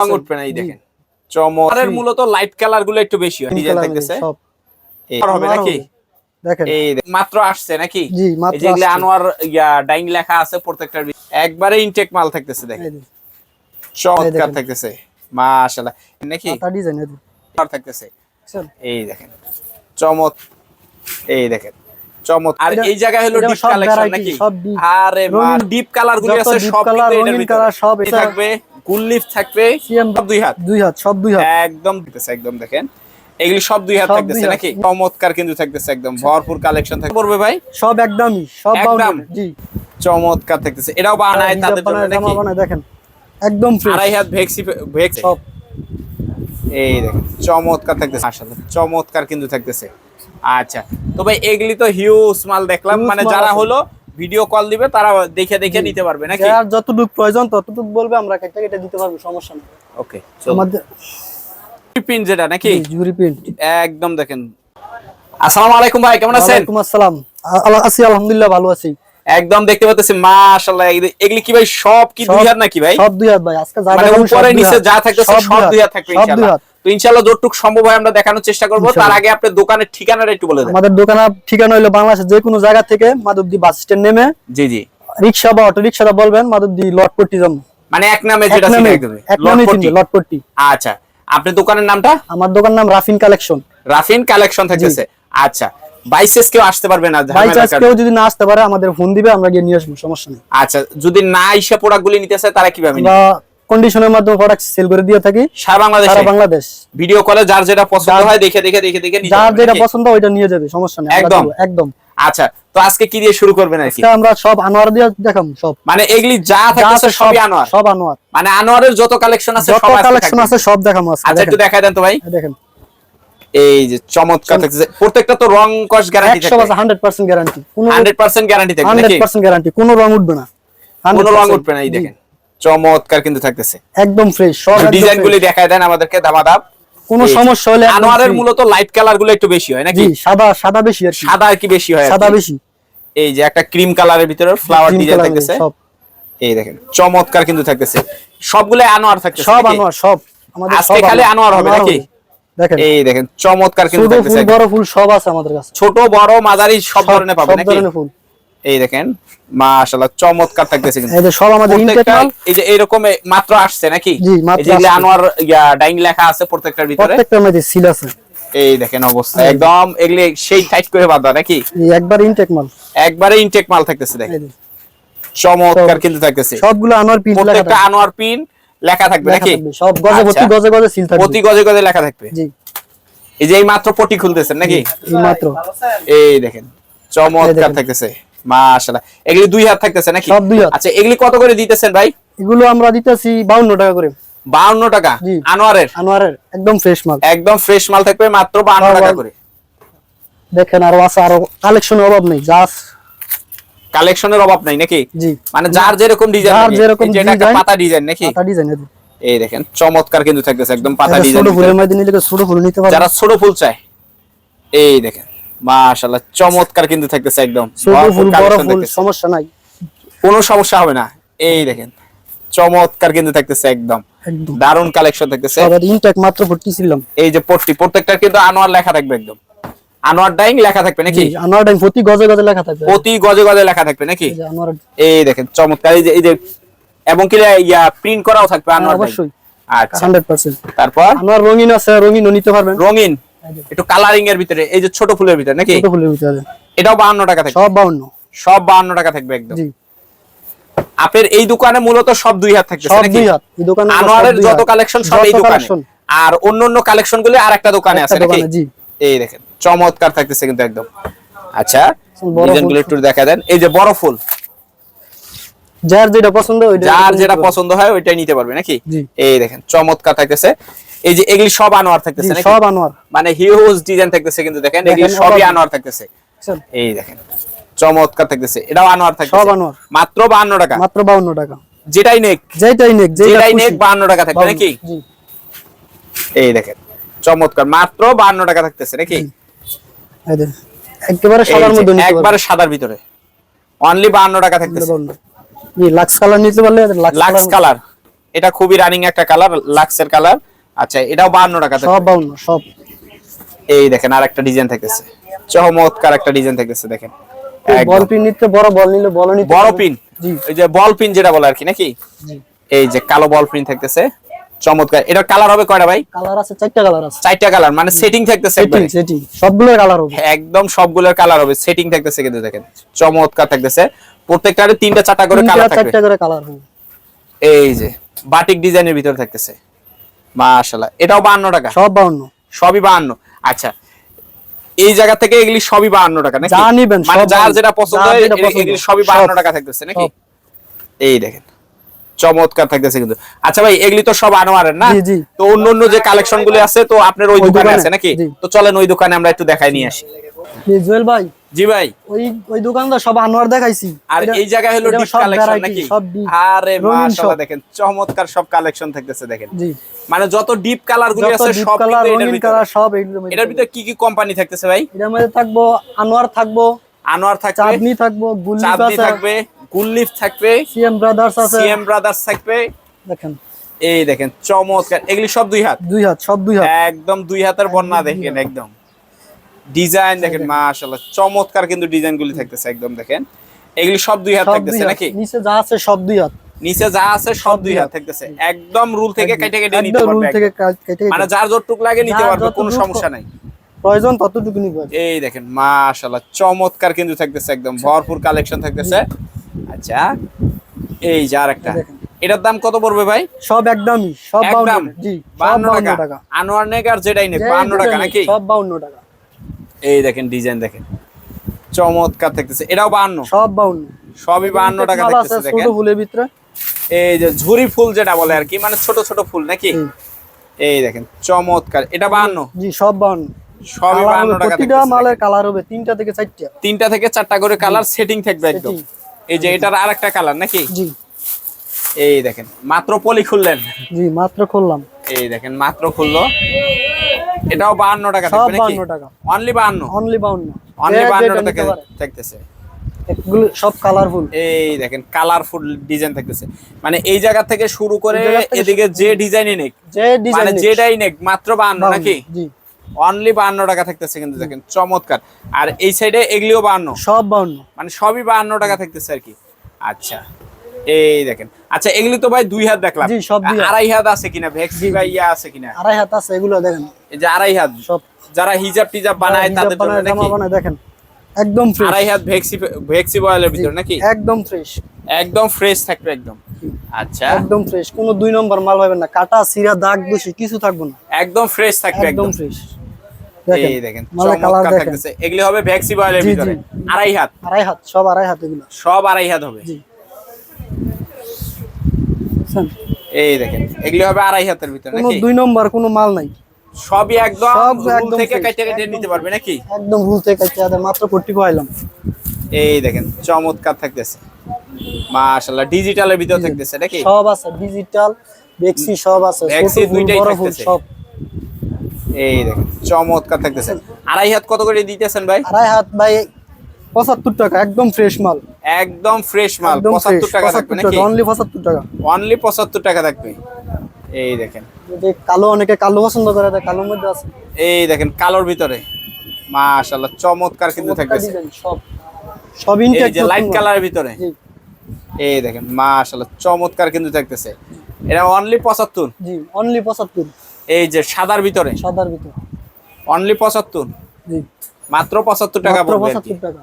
রং উঠবে না এই দেখেন। চমৎকারের মূলত লাইট কালারগুলো একটু বেশি হয় ডিজাইন এই হবে নাকি? মাত্র আসছে নাকি? জি এই মাত্র যেগুলো আনোয়ার ইয়া ডাইং লেখা আছে প্রত্যেকটার একবারে ইনটেক মাল থাকতেছে দেখেন। চমৎকার থাকতেছে। মাশাআল্লাহ। নাকি? ডিজাইন আর থাকতেছে। এই দেখেন। চমৎ এই দেখেন। চমৎ আর এই জায়গায় হলো ডিপ সব কালেকশন নাকি? আরে ডিপ কালারগুলো আছে সব থাকবে। লিফ থাকবে দুই হাত। দুই হাত সব দুই হাত। একদম একদম দেখেন। এগুলি সব দুই হাত থাকতেছে নাকি? চমৎকার কিন্তু থাকতেছে একদম ভরপুর কালেকশন থাকবে পড়বে ভাই? সব একদমই সব একদম? জি। চমৎকার থাকতেছে। এটাও বানায় তাদের জন্য নাকি? দেখেন। একদম আড়াই হাত ভেক্সি ভেক্সি। সব। এই দেখেন চমৎকার থাকতেছে আসলে চমৎকার কিন্তু থাকতেছে। আচ্ছা তো ভাই এগুলি তো হিউজ মাল দেখলাম মানে যারা হলো ভিডিও কল দিবে তারা দেখে দেখে নিতে পারবে নাকি? যার যতটুকু প্রয়োজন ততটুকু বলবে আমরা কেটে কেটে দিতে পারব সমস্যা নেই। ওকে আমাদের পিন যেটা নাকি? জুরি প্রিন্ট একদম দেখেন। আসসালামু আলাইকুম ভাই কেমন আছেন? ওয়ালাইকুম আসসালাম। আ- আল্লাহ- আছি আলহামদুলিল্লাহ ভালো আছি। একদম দেখতে পাচ্ছি মাশাআল্লাহ এগুলি- কি ভাই সব কি দুই হাত নাকি ভাই? সব দুই হাত ভাই আজকে যা মানে উপরে নিচে যা থাকতেছে সব দুই হাত। থাকবে ইনশাআল্লাহ। তো ইনশাআল্লাহ যতটুকু সম্ভব হয় আমরা দেখানোর চেষ্টা করব। তার আগে আপনার দোকানের ঠিকানাটা একটু বলে দেন। আমাদের দোকানের ঠিকানা হলো বাংলাদেশের যে কোনো জায়গা থেকে মাধবদী বাস স্ট্যান্ড নেমে জি জি। রিক্সা বা অটো রিক্সাটা বলবেন মাধবদী লটপট্টি যাব মানে এক নামে যেটা এক নামে লটপট্টি আচ্ছা। আপনার দোকানের নামটা? আমার দোকান নাম রাফিন কালেকশন। রাফিন কালেকশন থাকতেছে। আচ্ছা। বাইসেস কেউ আসতে পারবে না? বাই ঝামেলা চান্স কারণে। কেউ যদি না আসতে পারে আমাদের ফোন দিবে আমরা গিয়ে নিয়ে আসব সমস্যা নেই। আচ্ছা। যদি না এসে প্রোডাক্ট গুলি নিতে চায় তারা কীভাবে নিবে? কন্ডিশনের মাধ্যমে প্রোডাক্ট সেল করে দিয়ে থাকি। সারা বাংলাদেশে। সারা বাংলাদেশ। ভিডিও কলে যার যেটা পছন্দ হয় দেখে দেখে দেখে দেখে যার যেটা পছন্দ ওইটা নিয়ে যাবে সমস্যা নেই একদম। একদম। আচ্ছা তো আজকে কি দিয়ে শুরু করবেন আজকে আমরা সব আনোয়ার দিয়ে দেখাম সব। মানে এগুলি যা আছে সবই সব আনোয়ার? সব আনোয়ার। মানে আনোয়ারের যত কালেকশন আছে সব কালেকশন আছে সব দেখাম আজকে আচ্ছা একটু। দেখাই দেন তো ভাই। এই দেখেন। এই যে চমৎকার থাকতেছে। প্রত্যেকটা তো রং কস গ্যারান্টি হান্ড্রেড পার্সেন্ট গ্যারান্টি কোনো 100% গ্যারান্টি নাকি? পার্সেন্ট গ্যারান্টি কোনো রং উঠবে না। কোনো রং উঠবে না এই দেখেন। চমৎকার কিন্তু থাকতেছে। একদম ফ্রেশ সব ডিজাইন গুলি দেখায় দেন আমাদেরকে দামাদাম। কোনো এই সমস্যা হলে আনোয়ারের মূলত লাইট কালারগুলো একটু বেশি হয় নাকি? সাদা সাদা বেশি আর সাদা আর কি বেশি হয় সাদা বেশি। এই যে একটা ক্রিম কালারের ভিতরে ফ্লাওয়ার ডিজাইন থাকতেছে। সব। এই দেখেন চমৎকার কিন্তু থাকতেছে। সবগুলো আনোয়ার থাকতেছে সব আনোয়ার সব। আমাদের আজকে সব খালি আনোয়ার হবে নাকি? দেখেন। এই দেখেন চমৎকার কিন্তু থাকতেছে। বড় ফুল সব আছে আমাদের কাছে। ছোট বড় মাঝারি সব ধরনের পাবে সব নাকি? ধরনের ফুল। এই দেখেন মাশাআল্লাহ চমৎকার থাকতেছে কিন্তু। এই যে সব আমাদের মাল এই যে এরকম মাত্র আসছে নাকি? এই আসছে। আনোয়ার ইয়া ডাইং লেখা আছে প্রত্যেকটার ভিতরে। প্রত্যেকটা মধ্যে সিল আছে। এই দেখেন অবস্থা একদম এগুলি সেই টাইট করে বাঁধা নাকি? একবার ইনটেক মাল। একবারে ইনটেক মাল থাকতেছে দেখেন। চমৎকার কিন্তু থাকতেছে। সবগুলো আনোয়ার পিন প্রত্যেকটা আনোয়ার পিন লেখা থাকবে নাকি? সব গজে আচ্ছা। প্রতি গজে গজে সিল থাকবে। প্রতি গজে গজে লেখা থাকবে। জি। এই যে এই মাত্র পটি খুলতেছেন নাকি? এই মাত্র। এই দেখেন চমৎকার থাকতেছে। মাশাআল্লাহ। এগুলি দুই হাত থাকতেছে নাকি? সব দুই হাত। আচ্ছা এগুলি কত করে দিতেছেন ভাই? এগুলো আমরা দিতেছি বাউন্ন টাকা করে। বাউন্ন টাকা? আনোয়ারের? আনোয়ারের একদম ফ্রেশ মাল। একদম ফ্রেশ মাল থাকবে মাত্র বাউন্ন বাউন্ন। টাকা করে। দেখেন আরও আছে আরও কালেকশনের অভাব নেই জাস্ট কালেকশনের অভাব নাই নাকি? জি। মানে যার যেরকম ডিজাইন যার যেরকম design, পাতা ডিজাইন নাকি? পাতা ডিজাইন এই দেখেন চমৎকার কিন্তু থাকতেছে একদম পাতা ডিজাইন ছোট ফুলের মধ্যে নিলে ছোট ফুল নিতে পারবে। যারা ছোট ফুল চায় এই দেখেন। মাশাআল্লাহ চমৎকার কিন্তু থাকতেছে একদম। ছোট ফুল বড় ফুল সমস্যা নাই। কোনো সমস্যা হবে না। এই দেখেন চমৎকার কিন্তু থাকতেছে একদম। দারুণ কালেকশন থাকতেছে। ইনটেক মাত্র ছিলাম। এই যে পট্টি প্রত্যেকটার কিন্তু আনোয়ার লেখা থাকবে একদম। আনোয়ার ডাইং লেখা থাকবে নাকি? আনোয়ার টাইম প্রতি গজে গজে লেখা থাকবে। প্রতি গজে গজে লেখা থাকবে নাকি? এই আনোয়ার দেখেন চমৎকার। এই যে এই যে এবং কি ইয়া প্রিন্ট করাও থাকবে আনোয়ার হ্যাঁ, অবশ্যই। আচ্ছা। হান্ড্রেড পার্সেন্ট তারপর? আনোয়ার রঙিন আছে রঙিনও নিতে পারবেন। রঙিন। একটু কালারিং এর ভিতরে এই যে ছোট ফুলের ভিতরে নাকি? ছোট ফুলের ভিতরে এটাও বাহান্ন টাকা থাকবে। সব বাউন্ন সব বাহান্ন টাকা থাকবে একদম। জি। আপনার এই দোকানে মূলত সব দুই হাত থাকবে সব দুই হাত। এই দোকানে আনোয়ারের যত কালেকশন সব এই দোকানে। আর অন্য অন্য কালেকশনগুলো আর একটা দোকানে আছে নাকি? জি। এই দেখেন চমৎকার থাকতেছে কিন্তু একদম। আচ্ছা ডিজাইনগুলো একটু দেখা দেন। এই যে বড় ফুল। যার যেটা পছন্দ ওইটা যার যেটা পছন্দ হয় ওইটাই নিতে পারবে নাকি? জি। এই দেখেন চমৎকার থাকতেছে। এই যে এগুলি সব আনোয়ার থাকতেছে সব আনোয়ার। মানে হিউজ ডিজাইন থাকতেছে কিন্তু দেখেন এগুলি সবই আনোয়ার থাকতেছে। এই দেখেন চমৎকার থাকতেছে এটাও আনোয়ার থাকতেছে। সব আনোয়ার। মাত্র 52 টাকা। মাত্র বাউন্ন টাকা। যেটাই নেক যেটাই নেক যেটা যেটাই নেক 52 টাকা থাকবে নাকি? এই দেখেন চমৎকার মাত্র 52 টাকা থাকতেছে নাকি? এই দেখেন, একেবারে সাদার মধ্যে একবারে সাদার ভিতরে। অনলি 52 টাকা থাকতেছে। জি লাক্স কালার নিতে পারলে লাক্স কালার এটা খুবই রানিং একটা কালার লাক্সের কালার আচ্ছা এটাও বাহান্ন টাকা সব বাউন্ন সব। এই দেখেন আর একটা ডিজাইন থাকতেছে। চমৎকার একটা ডিজাইন থাকতেছে দেখেন। বল পিন নিতে বড় বল নিলে বল নিতে বড় পিন এই যে বল পিন যেটা বলে আর কি নাকি? এই যে কালো বল পিন থাকতেছে। চমৎকার। এটার কালার হবে কয়টা ভাই? কালার আছে চারটা কালার আছে। চারটা কালার মানে সেটিং থাকতেছে সেটিং সেটিং সবগুলোর কালার হবে। একদম সবগুলোর কালার হবে। সেটিং থাকতেছে কিন্তু দেখেন। চমৎকার থাকতেছে। প্রত্যেকটারে তিনটা চারটা করে কালার থাকবে। চারটা করে কালার হবে। এই যে বাটিক ডিজাইনের ভিতর থাকতেছে। মাশাআল্লাহ। এটাও 52 টাকা? সব বাউন্ন সবই 52 আচ্ছা। এই জায়গা থেকে এগুলি সবই 52 টাকা নাকি? যা নিবেন, মানে যার যেটা পছন্দ হয় এগুলি- সবই 52 টাকা থাকতেছে নাকি? এই দেখেন চমৎকার থাকতেছে কিন্তু। আচ্ছা ভাই এগুলি তো সব আনোয়ারের না। তো অন্য অন্য যে কালেকশনগুলো আছে তো আপনার ওই দোকানে, আছে নাকি? তো চলেন ওই দোকানে আমরা একটু দেখাই নিয়ে আসি। জুয়েল ভাই জি ভাই। ওই ওই দোকানদার সব আনোয়ার দেখাইছি। আর এই জায়গায় হলো ডিপ কালেকশন নাকি? আরে মাশাআল্লাহ দেখেন চমৎকার সব কালেকশন থাকতেছে দেখেন। জি। মানে যত ডিপ কালার গুলি আছে সব কালার রঙিন কালার সব এটার। ভিতরে কি কি কোম্পানি থাকতেছে ভাই? এটার মধ্যে থাকব আনোয়ার থাকব আনোয়ার থাকবে চাঁদনি থাকব আছে। থাকবে গুললিফ থাকবে সিএম ব্রাদার্স আছে। সিএম ব্রাদার্স থাকবে। দেখেন। এই দেখেন চমৎকার। এগুলি সব দুই হাত? দুই হাত সব দুই হাত। একদম দুই হাতের বন্যা দেখেন একদম। ডিজাইন দেখেন মাশাআল্লাহ চমৎকার কিন্তু ডিজাইন গুলি থাকতেছে একদম দেখেন। এগুলি সব দুই হাত থাকতেছে নাকি? নিচে যা আছে সব দুই হাত। নিচে যা আছে সব দুই হাত থাকতেছে একদম রুল থেকে কেটে কেটে নিতে একদম রুল পারবে থেকে কেটে মানে। যার যতটুক লাগে নিতে পারবে কোনো সমস্যা নাই। প্রয়োজন ততটুকু নিবে এই দেখেন মাশাআল্লাহ চমৎকার কিন্তু থাকতেছে একদম ভরপুর কালেকশন থাকতেছে। আচ্ছা এই যার একটা। এটার দাম কত পড়বে ভাই? সব একদমই সব একদম বাউন্ন জি 52 টাকা। টাকা। আনোয়ার নেক আর যেটাই যেই 52 টাকা নাকি? সব বাউন্ন টাকা। এই দেখেন ডিজাইন দেখেন। চমৎকার থাকতেছে এটাও 52 সব বাউন্ন সবই 52 টাকা থাকতেছে দেখেন। ফুলের ভিতরে। এই যে ঝুরি ফুল যেটা বলে আর কি মানে ছোট ছোট ফুল নাকি? এই দেখেন চমৎকার। এটা 52 জি সব বাউন্ন সবই কালার 52 হবে, টাকা প্রতিটা মালের কালার হবে তিনটা থেকে চারটা। তিনটা থেকে চারটা করে কালার সেটিং থাকবে একদম। এই যে এটার আরেকটা কালার নাকি? জি। এই দেখেন মাত্র পলি খুললেন। জি মাত্র খুললাম। এই দেখেন মাত্র খুললো। এটাও বাহান্ন টাকা সব থাকবে নাকি? 52 টাকা। অনলি বাহান্ন? অনলি বাউন্ন অনলি যে বাহান্ন যেটা টাকা নিতে পারে। থাকতেছে। এগুলো সব কালারফুল এই দেখেন কালারফুল ডিজাইন থাকতেছে। মানে এই জায়গা থেকে শুরু করে এদিকে যে ডিজাইনই নেক যে ডিজাইন মানে যেটাই নেক মাত্র বাহান্ন নাকি? জি। অনলি বাহান্ন টাকা থাকতেছে কিন্তু দেখেন চমৎকার। আর এই সাইডে এগুলিও বাহান্ন। সব বাউন্ন মানে সবই বাহান্ন টাকা থাকতেছে আর কি। আচ্ছা এই দেখেন। আচ্ছা এগুলি তো ভাই দুই হাত দেখলাম। জি, সব দুই হাত। আড়াই হাত আছে কিনা ভ্যাক্সি বা ইয়া আছে কিনা? আড়াই হাত আছে এগুলো দেখেন। এই যে আড়াই হাত সব। যারা হিজাব টিজাব বানায় তাদের জন্য নাকি বানায় দেখেন একদম ফ্রেশ আড়াই হাত ভেক্সি ভেক্সি বয়েলের ভিতর নাকি? একদম ফ্রেশ একদম ফ্রেশ থাকবে একদম। আচ্ছা। একদম ফ্রেশ কোনো দুই নম্বর মাল পাবেন না। কাটা সিরা দাগ দোষী কিছু থাকবে না। একদম ফ্রেশ থাকবে একদম ফ্রেশ এই দেখেন চমৎকার থাকতেছে। এগুলি হবে বয়েলের ভিতরে। আড়াই হাত। আড়াই হাত সব আড়াই হাত এগুলো। সব আড়াই হাত হবে। জি। এই দেখেন এগুলি হবে আড়াই হাতের ভিতরে কোনো দুই নম্বর কোনো মাল নাই। সবই একদম রুল একদম থেকে কেটে কেটে নিতে পারবে নাকি? একদম ভুল থেকে কাটতে হাতে মাত্র কোটি পাইলাম। এই দেখেন চমৎকার থাকতেছে। মাশাআল্লাহ ডিজিটালের ভিতর থাকতেছে নাকি? সব আছে ডিজিটাল বেক্সি সব আছে বেক্সি দুইটাই থাকতেছে। সব। এই দেখেন চমৎকার থাকতেছে। আড়াই হাত কত করে দিতেছেন ভাই? আড়াই হাত ভাই পঁচাত্তর টাকা একদম ফ্রেশ মাল। একদম ফ্রেশ মাল একদম ফ্রেশ পঁচাত্তর টাকা থাকবে নাকি? অনলি পঁচাত্তর টাকা। অনলি পঁচাত্তর টাকা থাকবে। এই দেখেন। কালো অনেকে কালো পছন্দ করে কালোর মধ্যে আছে। এই দেখেন কালোর ভিতরে। মাশাআল্লাহ চমৎকার কিন্তু থাকতেছে। সব। সব এই ইনটেক যে লাইট কালারের ভিতরে। এই দেখেন মাশাআল্লাহ চমৎকার কিন্তু থাকতেছে। এটা অনলি পঁচাত্তর। জি অনলি পঁচাত্তর। এই যে সাদার ভিতরে। সাদার ভিতর। অনলি পঁচাত্তর। জি। মাত্র পঁচাত্তর টাকা পড়বে আর কি। পঁচাত্তর টাকা।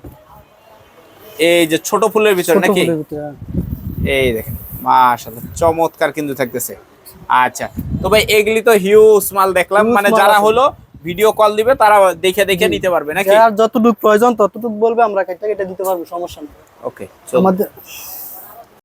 এই যে ছোট ফুলের ভিতরে নাকি? হ্যাঁ। এই দেখেন মাশাআল্লাহ চমৎকার কিন্তু থাকতেছে। আচ্ছা। তো ভাই এগুলি তো হিউজ মাল দেখলাম। মানে যারা হলো ভিডিও কল দিবে তারা দেখে দেখে নিতে পারবে নাকি? যার যতটুকু প্রয়োজন ততটুকু বলবে আমরা কেটে কেটে দিতে পারব সমস্যা নেই। ওকে আমাদের